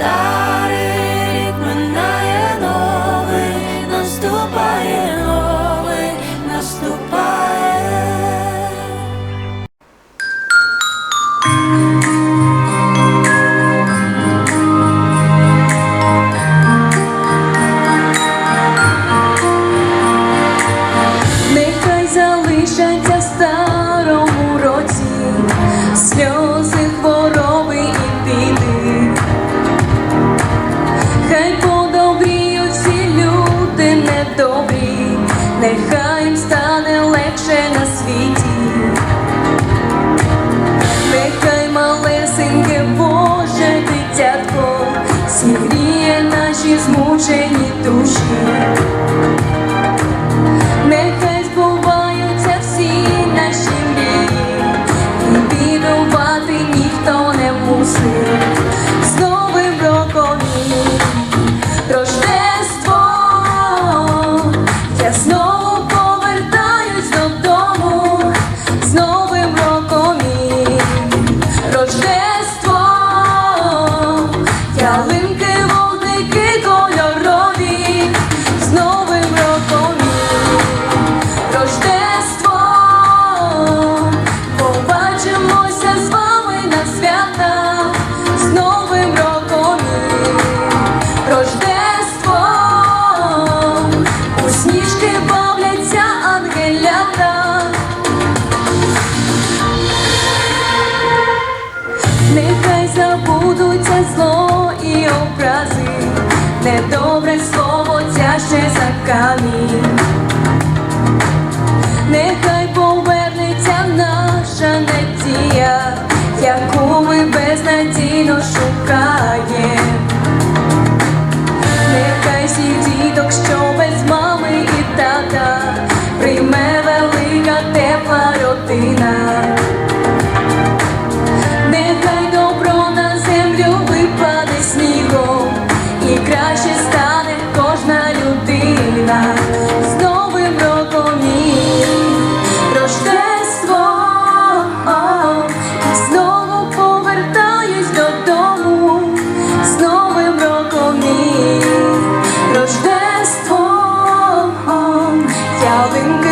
está. добрі, нехай їм стане легше на світі, нехай малесеньке Боже дитятко, зігріє наші змучені душі, нехай збуваються всі наші мрії, і бідувати ніхто не мусить. З новим роком. нехай забудуться зло і образи, недобре слово тяжче за камінь, нехай повернеться наша надія, яку ми безнадійно шукаємо. Нехай всі діток, що без мами і тата, прийме велика тепла родина. І краще стане кожна людина. З новим роком і Рождество знову повертаюсь додому, з новим роком і Рождество ялинка.